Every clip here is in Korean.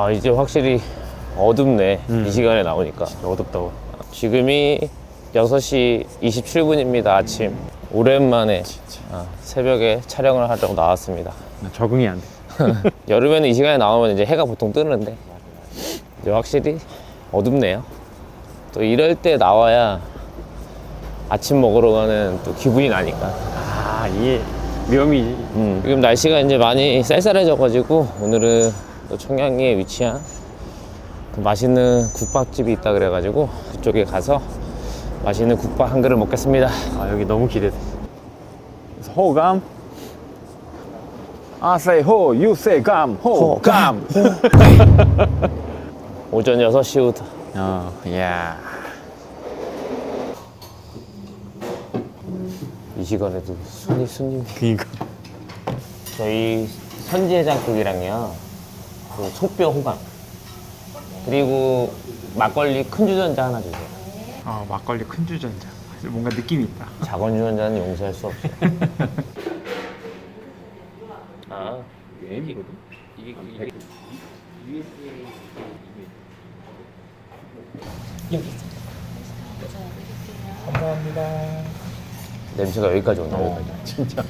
아 이제 확실히 어둡네. 이 시간에 나오니까. 어둡다고. 지금이 6시 27분입니다 아침. 오랜만에 아, 새벽에 촬영을 하려고 나왔습니다. 나 적응이 안 돼. 여름에는 이 시간에 나오면 이제 해가 보통 뜨는데. 이제 확실히 어둡네요. 또 이럴 때 나와야 아침 먹으러 가는 또 기분이 나니까. 아, 이게 묘미지. 음, 지금 날씨가 이제 많이 쌀쌀해져가지고 오늘은 또 청량리에 위치한 그 맛있는 국밥집이 있다 그래가지고 그쪽에 가서 맛있는 국밥 한 그릇 먹겠습니다. 아, 여기 너무 기대돼. 호감. I say ho, you say 감, 호감. 오전 6시부터 어, 이야. 이 시간에도 손님 손님 그니까. 저희 선지해장국이랑요 그 속뼈 호강 그리고 막걸리 큰 주전자 하나 주세요. 아, 막걸리 큰 주전자. 뭔가 느낌이 있다. 작은 주전자는 용서할 수 없어요. 아, UM이거든? 이게, 이게 냄새가 여기까지 온다, 여기까지. 진짜.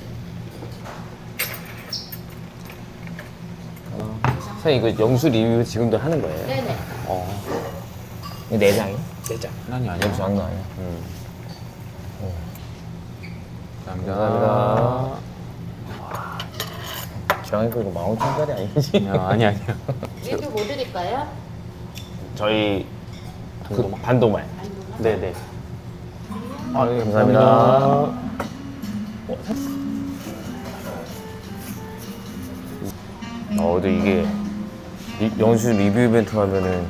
선생님, 이거 영수 리뷰 지금도 하는 거예요? 네네. 어. 이거 내장이요? 내장. 아니, 아니. 영수 장난 아니야. 음. 감사합니다. 주황이 거 이거 15,000원짜리 아니지? 야, 아니, 아니야. 리뷰 뭐 드릴까요? 저희 그 반도막? 반도말. 네네. 아, 감사합니다. 어, 근데 이게 리- 영수 리뷰 이벤트 하면은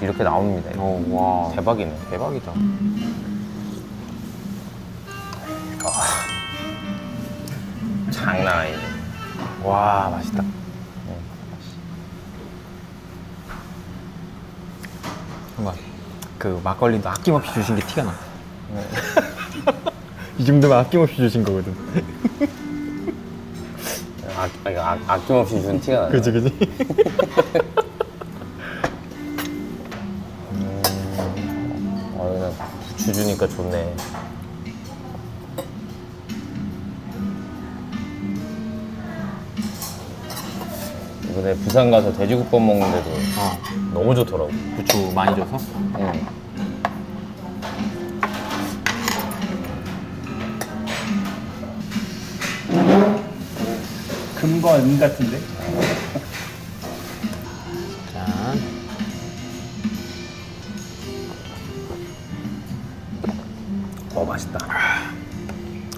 이렇게 나옵니다. 이거. 어, 와. 대박이네. 대박이다. 장난 아니네. 와, 맛있다. 정말 그 막걸리도 아낌없이 주신 게 티가 나. 이 정도면 아낌없이 주신 거거든. 아, 아, 이거 아, 아낌없이 준 티가 나네. 그지 그지. 어, 그냥 부추 주니까 좋네. 이번에 부산 가서 돼지국밥 먹는데도 어, 너무 좋더라고. 부추 많이 줘서. 응. 금과 은 같은데? 짠. 어 맛있다.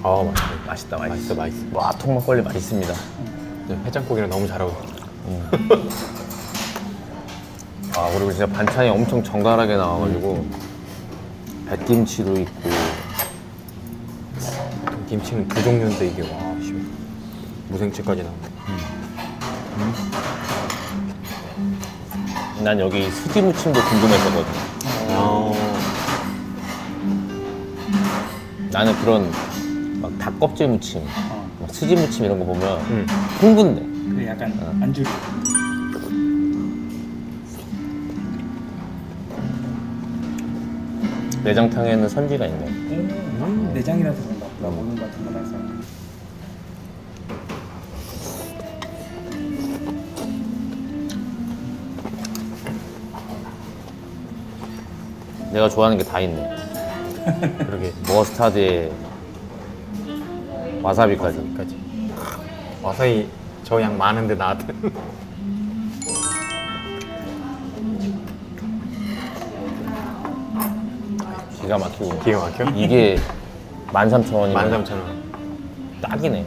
어, 맛있다. 맛있다, 맛있어, 맛있어. 맛있어. 와 통막걸리 맛있습니다. 네, 해장국이랑 너무 잘 어울려. 아 그리고 진짜 반찬이 엄청 정갈하게 나와가지고 백김치도 있고 김치는 두 종류인데 이게 와, 씨. 무생채까지 나오네. 난 여기 수지 무침도 궁금했었거든. 아, 나는 그런 막 닭껍질 무침, 막 수지 무침 이런 거 보면 음. 흥분돼. 그래 약간 안주 내장탕에는 선지가 있네. 음, 내장이라서 그런가 보다 먹는 것 같은 거라서 내가 좋아하는 게 다 있네. 그러게. 머스타드에 와사비까지. 여기까지. 와사비 저양 많은데 나한테. 기가 막히고. 기가 막혀? 이게 13,000원이면 13,000원. 딱이네.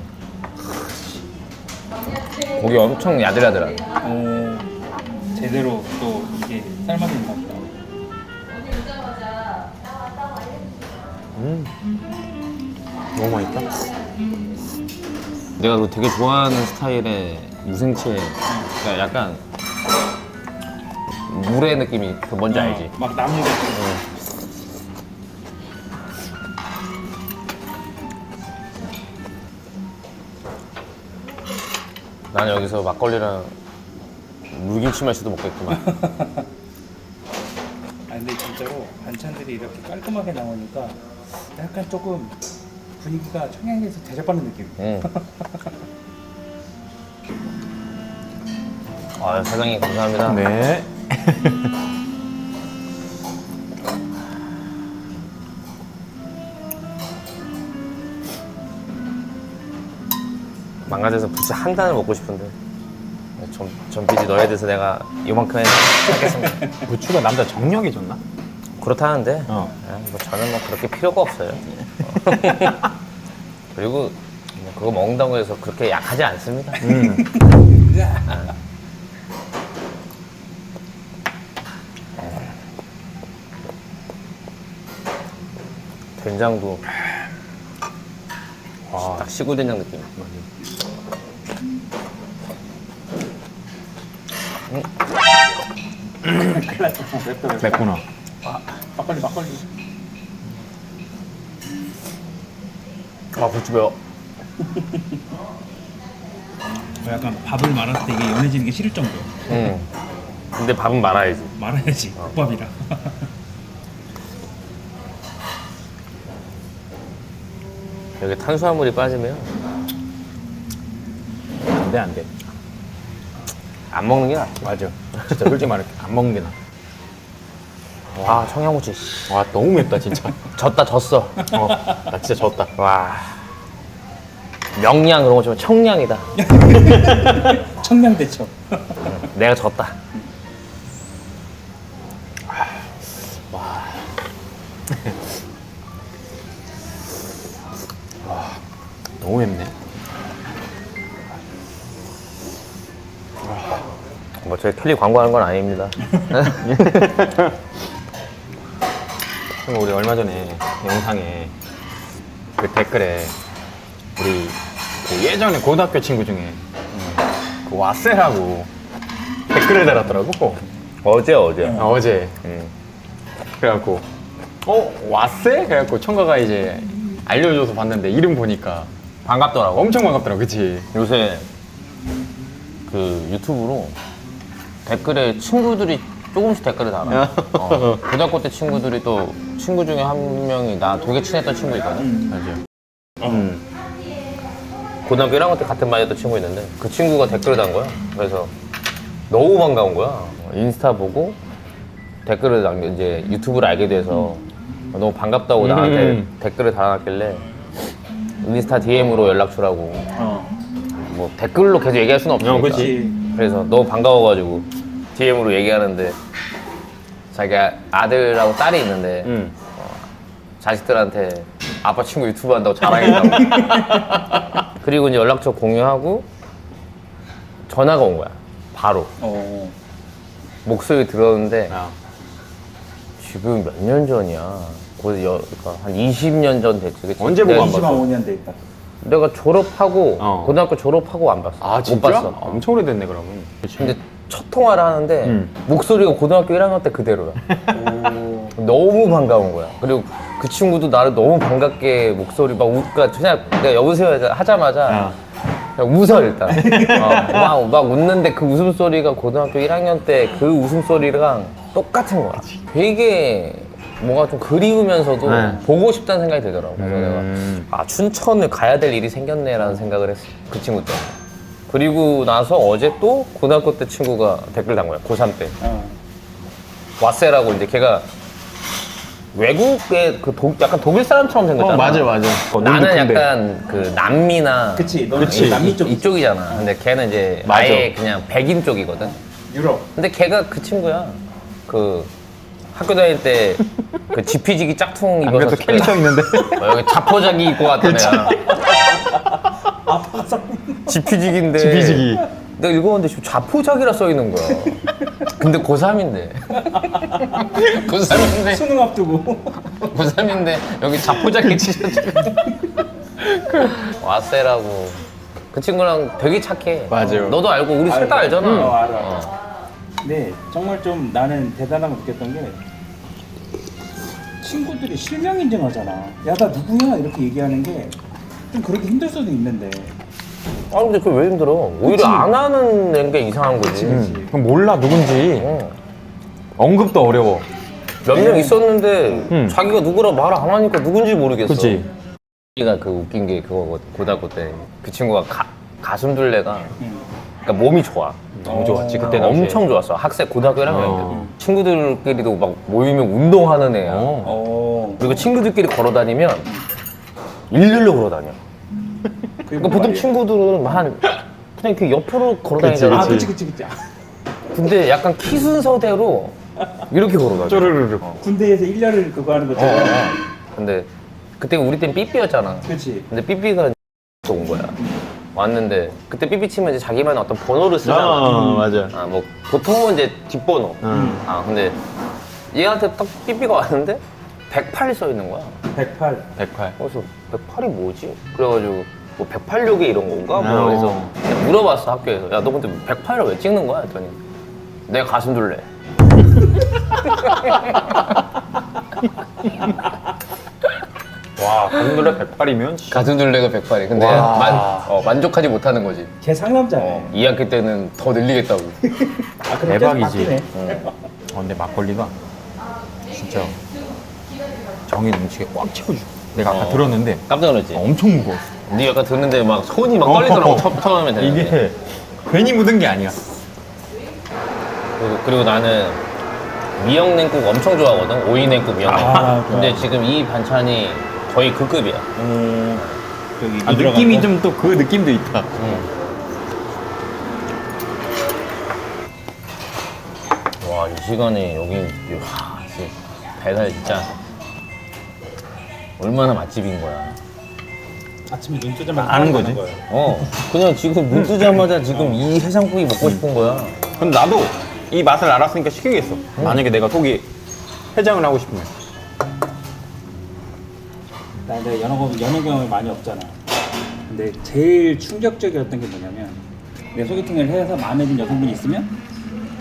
고기 엄청 야들야들하네. 어, 제대로 또 이게 삶아진다 보다 너무 맛있다. 내가 그 되게 좋아하는 스타일의 무생채. 그러니까 약간 물의 느낌이 그 뭔지 알지? 어, 막 나무 같은 나는 여기서 막걸리랑 물김치 맛이도 먹겠구만. 아 근데 진짜로 반찬들이 이렇게 깔끔하게 나오니까 약간 조금 분위기가 청양에서 대접받는 느낌. 응. 아 사장님 감사합니다. 네. 망가져서 부채 한 단을 먹고 싶은데 전, 전비지 너에 대해서 내가 이만큼에 하겠습니다. 부추가 남자 정력이 좋나? 그렇다는데 어. 아, 뭐 저는 뭐 그렇게 필요가 없어요. 어. 그리고 뭐 그거 먹는다고 해서 그렇게 약하지 않습니다. 음. 된장도 딱 시골 된장 느낌. 맵구나. 막걸리 막걸리. 아 부추 매워. 약간 밥을 말았을 때 이게 연해지는 게 싫을 정도. 응. 근데 밥은 말아야지. 말아야지 국밥이라. 여기 탄수화물이 빠지면 안 돼, 안 돼. 안 먹는 게 낫. 맞아. 진짜 솔직히 말할게. 안 먹는 게 나 아. 와 청양고추 씨. 와, 너무 맵다, 진짜. 졌다 졌어. 어, 나 진짜 졌다. 와. 명량 그런 거좀 청량이다. 청량대첩. 내가 졌다. 너무 맵네. 뭐 저희 켈리 광고하는 건 아닙니다. 형, 우리 얼마 전에 영상에 그 댓글에 우리 그 예전에 고등학교 친구 중에 그 와세라고 댓글을 달았더라고. 어제 어제. 아, 어제. 음. 그래갖고 어 왔세? 그래갖고 청가가 이제 알려줘서 봤는데 이름 보니까 반갑더라고. 엄청 반갑더라고, 그치? 요새 그 유튜브로 댓글에 친구들이 조금씩 댓글을 달아. 어, 고등학교 때 친구들이 또 친구 중에 한 명이 나 되게 친했던 친구 있거든. 맞아. 음. 고등학교 1학년 때 같은 반이었던 친구 있는데 그 친구가 댓글을 단 거야. 그래서 너무 반가운 거야. 인스타 보고 댓글을 남겨 이제 유튜브를 알게 돼서 너무 반갑다고 나한테 음. 댓글을 달아놨길래 인스타 DM으로 연락 주라고 어. 뭐 댓글로 계속 얘기할 수는 없으니까. 어, 그치. 그래서 너무 반가워가지고 DM으로 얘기하는데 자기가 아들하고 딸이 있는데 음. 자식들한테 아빠 친구 유튜브 한다고 자랑했다고. 그리고 이제 연락처 공유하고 전화가 온 거야. 바로 어. 목소리 들었는데 아, 지금 몇 년 전이야. 거의 여, 그러니까 한 20년 전 됐지. 그치? 언제 보고 내가, 안 봤어? 25년 돼 있다. 내가 졸업하고 어. 고등학교 졸업하고 안 봤어. 아 진짜? 못 봤어. 엄청 오래됐네 그러면. 근데 첫 통화를 하는데 음. 목소리가 고등학교 1학년 때 그대로야. 오. 너무 반가운 거야. 그리고 그 친구도 나를 너무 반갑게 목소리 막 우, 그러니까 그냥 내가 여보세요 하자마자 아. 그냥 웃어 일단. 어, 막, 막 웃는데 그 웃음소리가 고등학교 1학년 때 그 웃음소리랑 똑같은 거야. 되게 뭔가 좀 그리우면서도 네. 보고 싶다는 생각이 들더라고. 그래서 음. 내가 아 춘천을 가야 될 일이 생겼네라는 생각을 했어. 그 친구 때문에. 그리고 나서 어제 또 고등학교 때 친구가 댓글 단 거야. 고3 때. 어. 와세라고 이제 걔가 외국의 그 독, 약간 독일 사람처럼 생겼잖아. 어, 맞아 맞아. 어, 눈도 나는 큰데. 약간 그 남미나 그치. 너는 그치. 남미 쪽 이쪽이잖아. 근데 걔는 이제 맞아. 아예 그냥 백인 쪽이거든. 유럽. 근데 걔가 그 친구야. 그 학교 다닐 때 그 지피지기 짝퉁 안 입어서 그래도 캐릭터 있는데. 어, 여기 자포자기 입고 왔던 애야. 아빠가 지피지기인데. 지피지기. 내가 읽어봤는데 지금 자포자기라 써 있는 거야. 근데 고3인데. 고3인데. 수능 앞두고. 고3인데 여기 자포자기 티셔츠. 와세라고. 그 친구랑 되게 착해. 맞아요. 어, 너도 알고 우리 셋 다 알잖아. 어, 알아. 어. 근데 정말 좀 나는 대단하고 느꼈던 게 친구들이 실명 인증하잖아. 야 나 누구야 이렇게 얘기하는 게 좀 그렇게 힘들 수도 있는데 아 근데 그게 왜 힘들어? 오히려 안 하는 게 이상한 거지. 음, 그럼 몰라 누군지 어. 언급도 어려워. 몇 명 있었는데 음. 자기가 누구라 말안 하니까 누군지 모르겠어. 그치? 우리가 그 웃긴 게 그거거든. 고등학교 때 그 친구가 가, 가슴둘레가 음. 그러니까 몸이 좋아. 너무 좋았지. 그때는 엄청 좋았어. 학생 고등학교 1학년 어. 때. 친구들끼리도 막 모이면 운동하는 애야. 어. 어. 그리고 친구들끼리 걸어 다니면 일렬로 걸어 다녀. 그러니까 뭔 보통? 친구들은 한 그냥 이렇게 옆으로 걸어 그치, 다니잖아. 아, 그치, 그치, 그치. 아, 근데 약간 키 순서대로 이렇게 걸어 다녀. 쪼르르르. 군대에서 1년을 그거 하는 것처럼. 어. 근데 그때 우리 땐 삐삐였잖아. 그치. 근데 삐삐가 온 거야. 왔는데 그때 삐삐 치면 이제 자기만의 어떤 번호를 쓰잖아. 맞아. 아 뭐 보통은 이제 뒷번호. 음. 아 근데 얘한테 딱 삐삐가 왔는데 108이 써 있는 거야. 108. 108. 그래서 108이 뭐지? 그래가지고 뭐 108력이 이런 건가? 뭐 어. 그래서 그냥 물어봤어 학교에서. 야 너 근데 108을 왜 찍는 거야? 했더니 내 가슴 둘래. 와 가슴둘레 108이면 가슴 둘레가 108이. 근데 와. 만, 어, 만족하지 못하는 거지. 걔 상남자네. 어, 2학기 때는 더 늘리겠다고. 아, 그럼 대박이지. 계속 바뀌네. 어, 근데 막걸리가 진짜 정이 넘치게 꽉 채워줘. 내가 아까 어. 들었는데 깜짝 놀랐지? 엄청 무거웠어. 네 약간 듣는데 막 손이 막 떨리더라고. 처, 처음에 되는데. 이게 괜히 묻은 게 아니야. 그리고, 그리고 나는 미역 냉국 엄청 좋아하거든. 오이 냉국, 미역 냉국. 아, 근데 지금 이 반찬이 거의 그 급이야. 음, 여기 아, 느낌이 좀또 그 느낌도 있다. 와, 이 시간에 여기, 와, 진짜 배달 진짜 얼마나 맛집인 거야. 아침에 눈 뜨자마자 아는 거지. 거예요. 어, 그냥 지금 눈 뜨자마자 지금 이 해장국이 먹고 싶은 거야. 근데 나도 이 맛을 알았으니까 시키겠어. 만약에 내가 속이 해장을 하고 싶으면. 나 내가 경험- 연애 경험이 많이 없잖아. 근데 제일 충격적이었던 게 뭐냐면 내가 소개팅을 해서 마음에 든 여성분이 있으면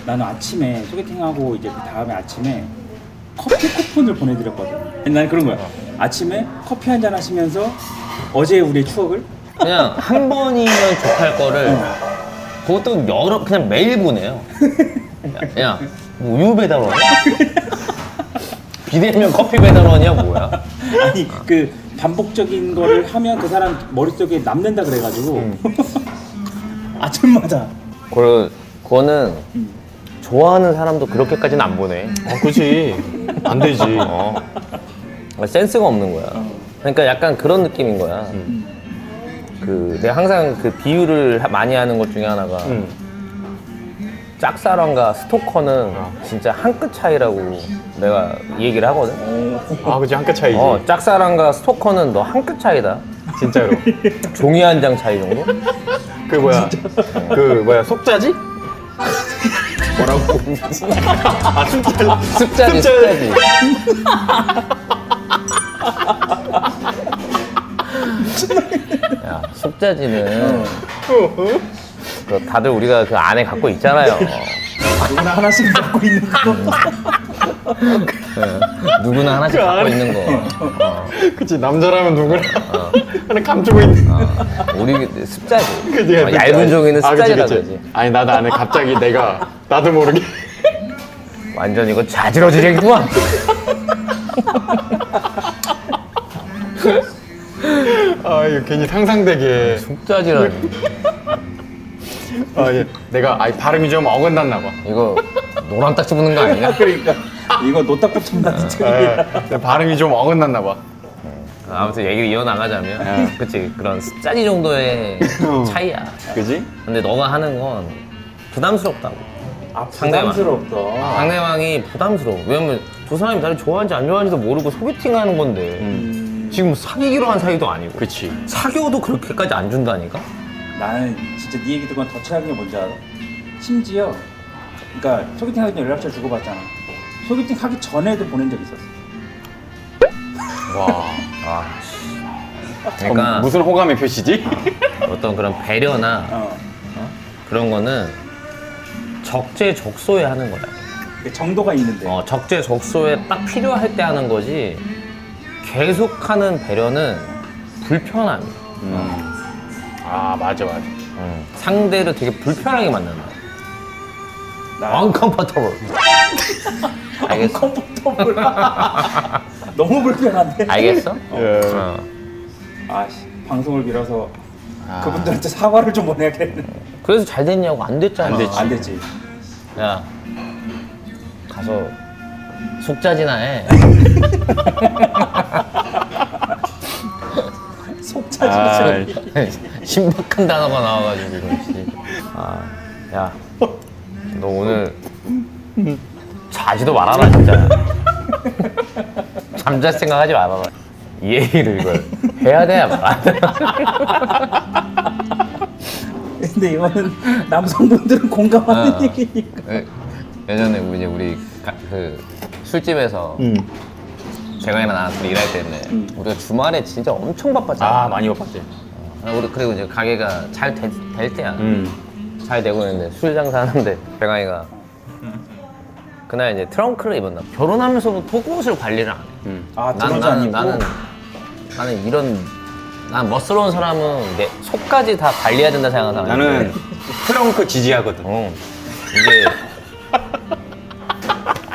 나는 아침에 소개팅하고 이제 그 다음에 아침에 커피 쿠폰을 보내드렸거든. 난 그런 거야. 아침에 커피 한 잔 하시면서 어제 우리의 추억을 그냥 한 번이면 족할 거를 그것도 여러 그냥 매일 보내요. 야, 야, 뭐 우유 배달원이야? 비대면 커피 배달원이야 뭐야? 아니 그 반복적인 거를 하면 그 사람 머릿속에 남는다 그래가지고 아침마다 그 그거는 좋아하는 사람도 그렇게까지는 안 보내. 어, 그치. 안 되지. 어. 센스가 없는 거야. 그러니까 약간 그런 느낌인 거야. 그 내가 항상 그 비유를 하- 많이 하는 것 중에 하나가 응. 짝사랑과 스토커는 진짜 한 끗 차이라고 내가 이 얘기를 하거든. 아, 그치. 한끗 차이지. 어, 짝사랑과 스토커는 너 한 끗 차이다. 진짜로. 종이 한 장 차이 정도? 그 뭐야. 그 뭐야. 속자지? 뭐라고? 아, 숫자. 습자지, 습자지. 야, 습자지는 그 다들 우리가 그 안에 갖고 있잖아요. 누구나 하나씩 갖고 있는 거 네. 누구나 하나씩 그 갖고 안에. 있는 거. 어, 그치. 남자라면 누구나. 하나 감추고 있는. 어. 우리 그 습자지. 그치, 어, 그치. 얇은 종이는 아, 그치, 습자지라 그치. 그러지. 아니, 나도 안에 갑자기 내가 나도 모르게. 완전 이거 자지러지겠구만. 아, 이거 괜히 상상되게. 습자지라니. 아, 예. 내가 아이 발음이 좀 어긋났나 봐. 이거 노란 딱지 붙는 거 아니야? 그러니까 이거 노딱붙임 같은 책이야 예. 내 발음이 좀 어긋났나 봐. 아무튼 얘기를 이어나가자면 네. 그치 그런 습자지 정도의 차이야 그지? 근데 너가 하는 건 부담스럽다고 아 상대방. 부담스럽다 상대방이 부담스러워 왜냐면 두 사람이 나를 좋아하는지 안 좋아하는지도 모르고 소개팅 하는 건데 음. 지금 사귀기로 한 사이도 아니고 그치. 사귀어도 그렇게까지 안 준다니까? 나는 진짜 네 얘기 듣고 더 최악인 게 뭔지 알아? 심지어 그러니까 소개팅 하기 전에 연락처 주고받잖아 소개팅 하기 전에도 보낸 적 있었어 와. 아, 그럼 그러니까 무슨 호감의 표시지? 어떤 그런 배려나 어. 그런 거는 적재적소에 하는 거야 그 정도가 있는데 어, 적재적소에 딱 필요할 때 하는 거지 계속하는 배려는 불편함이야 음. 아 맞아 맞아. 음, 상대를 되게 불편하게 만든다. 나 uncomfortable. 알겠어? 컴포터블. 너무 불편한데. 알겠어? 예. 어. 아씨 방송을 빌어서 아. 그분들한테 사과를 좀 보내야겠네. 그래서 잘 됐냐고 안 됐잖아. 안 됐지. 안 됐지. 야 가서 속자지나 해. 속차지. 아, 신박한 단어가 나와가지고 이거 씨. 아, 야, 너 오늘 자지도 말아라 진짜. 잠잘 생각하지 말아라. 이 얘기를 이걸 해야 돼야 말아. 근데 이거는 남성분들은 공감하는 어. 얘기니까. 예, 예전에 우리 이제 우리 가- 그 술집에서 음. 재강이랑 나랑 둘이 일할 때인데 우리가 주말에 진짜 엄청 바빴잖아. 아 많이 바빴지. 아, 우리 그리고 이제 가게가 잘 될 때야. 음. 잘 되고 있는데 술 장사하는데 배강이가 그날 이제 트렁크를 입었나 결혼하면서도 속옷을 관리를 안 해. 음. 아 난, 들어오지 나는 않고. 나는 나는 이런 난 멋스러운 사람은 내 속까지 다 관리해야 된다 생각하는 사람인데 나는 트렁크 지지하거든. 어, 이제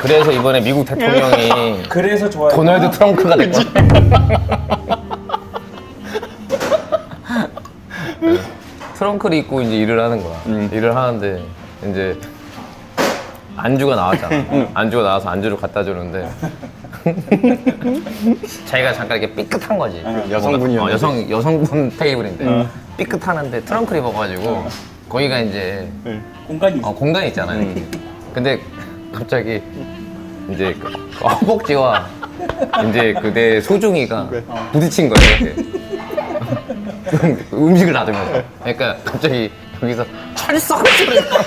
그래서 이번에 미국 대통령이 그래서 좋아요. 도널드 트럼프가 됐거든. 네. 트렁크를 입고 이제 일을 하는 거야. 음. 일을 하는데 이제 안주가 나왔잖아. 안주가 나와서 안주를 갖다 주는데 자기가 잠깐 이렇게 삐끗한 거지. 여성분이었는데. 어, 여성 여성분 테이블인데 삐끗하는데 트렁크를 입어가지고 거기가 이제 공간이 있어. 어, 공간이 있잖아요. 근데 갑자기 이제 그 허벅지와 이제 그내 소중이가 부딪힌 거예요. 이렇게. 음식을 놔두면서. 그러니까 갑자기 여기서 철썩 소리가.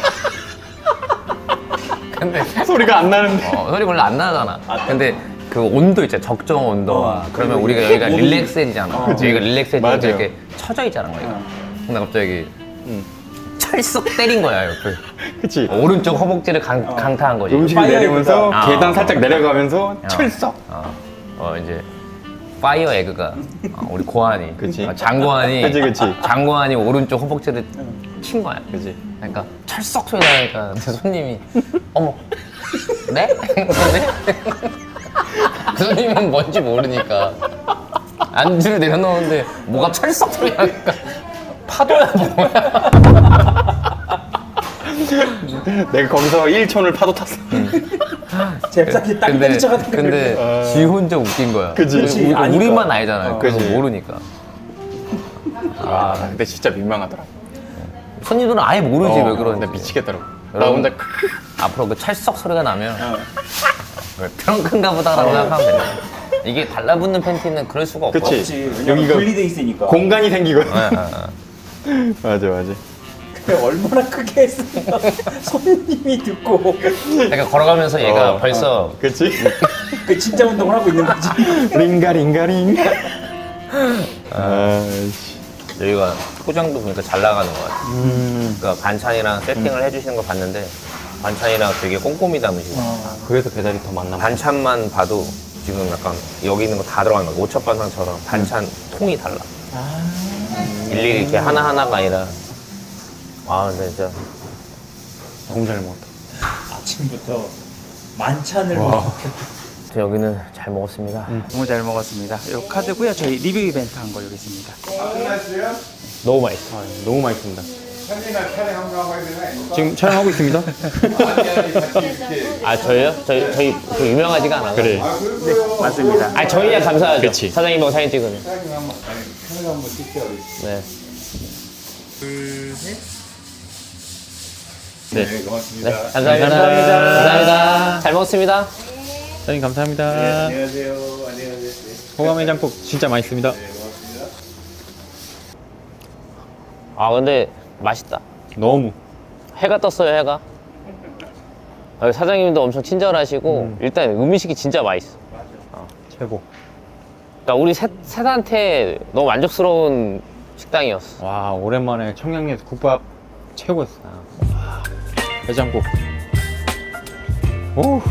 근데 소리가 안 나는데. 어, 소리 별로 안 나잖아. 근데 그 온도 있잖아. 적정 온도와. 어, 그러면 우리가 여기가 릴렉스해지잖아. 어. 여기가 릴렉스해지니까 맞아요. 이렇게 쳐져 있잖아. 어. 근데 갑자기 음. 철썩 때린 거야, 옆을. 그치. 오른쪽 허벅지를 강, 강타한 거지. 음식을 파이어 내리면서 에그가. 계단 아. 살짝 내려가면서 철썩. 어, 어 이제 파이어 에그가 어, 우리 고환이 그치. 어, 장고환이 그치, 그치. 장고환이 오른쪽 허벅지를 친 거야. 그치. 그러니까 철썩 소리 나니까 내 손님이 어머 네? 근데 그 손님은 뭔지 모르니까 안주를 내려놓는데 뭐가 철썩 소리 나니까 파도야 뭐야? 내가 거기서 1촌을 파도 탔어. 잽싸게 딱 근데 때리쳐가지고. 근데 지 혼자 웃긴 거야. 그치. 그치, 우리, 아니까. 우리만 알잖아요. 어. 그래서 그치. 모르니까. 아, 근데 진짜 민망하더라. 손님들은 아예 모르지 어, 왜 그러는지. 나 미치겠더라고. 나 여러분. 혼자 앞으로 그 찰썩 소리가 나면 어. 그 트렁크인가 보다라고 생각하면 돼. 이게 달라붙는 팬티는 그럴 수가 없고. 그치. 왜냐면 여기가 분리돼 있으니까. 공간이 생기거든. 예, 예, 예. 맞아, 맞아. 얼마나 크게 했으면 손님이 듣고 그러니까 걸어가면서 얘가 어, 벌써 그치? 그 진짜 운동을 하고 있는 거지. 링가, 링가, 링. 아이씨. 여기가 포장도 보니까 잘 나가는 것 같아. 음. 그러니까 반찬이랑 세팅을 해주시는 거 봤는데 반찬이랑 되게 꼼꼼히 담으시고 그래서 배달이 더 많나 봐. 반찬만 봐도 지금 약간 여기 있는 거 다 들어간 거야. 오첩반상처럼 반찬 통이 달라. 일일이 이렇게 하나 하나가 아니라. 아, 근데 진짜. 너무 잘 먹었다. 아침부터 만찬을 와. 저 여기는 잘 먹었습니다. 너무 잘 먹었습니다. 요 카드고요. 저희 리뷰 이벤트 한 거 여기 있습니다. 너무 맛있어. 아, 너무 맛있습니다. 지금 촬영하고 있습니다. 아, 저희요? 저희, 저희 그 유명하지가 않아요. 그래. 맞습니다. 아, 저희야 감사하죠. 그치. 사장님하고 사진 찍으면. 네. 네. 네, 감사합니다. 감사합니다. 잘 먹었습니다. 사장님 감사합니다. 안녕하세요. 안녕하세요. 호감 해장국 진짜 맛있습니다. 아, 근데 맛있다. 너무. 해가 떴어요, 해가. 아, 사장님도 엄청 친절하시고, 일단 음식이 진짜 맛있어. 최고. 그러니까 우리 셋, 셋한테 너무 만족스러운 식당이었어. 와 오랜만에 청양리에서 국밥 최고였어. 와, 해장국. 오.